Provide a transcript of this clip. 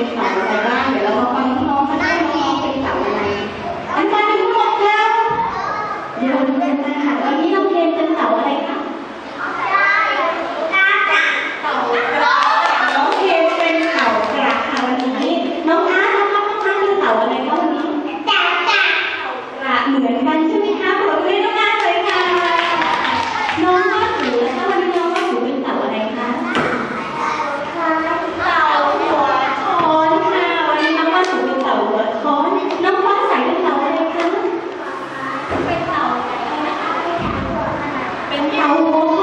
เป็นเสาอะไรบ้างเดี๋ยวเรามาฟังน้องๆเขน้องเป็นเสาอะไรอาจารย์ทั้งหมดครับเดี๋ยวเรียนนะคะวันนี้เราเรียนเป็นเสาอะไรคะน้องเรียนเป็นเสากระค่ะวันนี้น้องอาร์ตนะครับน้องอาร์ตเป็นเสาอะไรคะวันนี้กระเหมือนกันใช่ไหม เ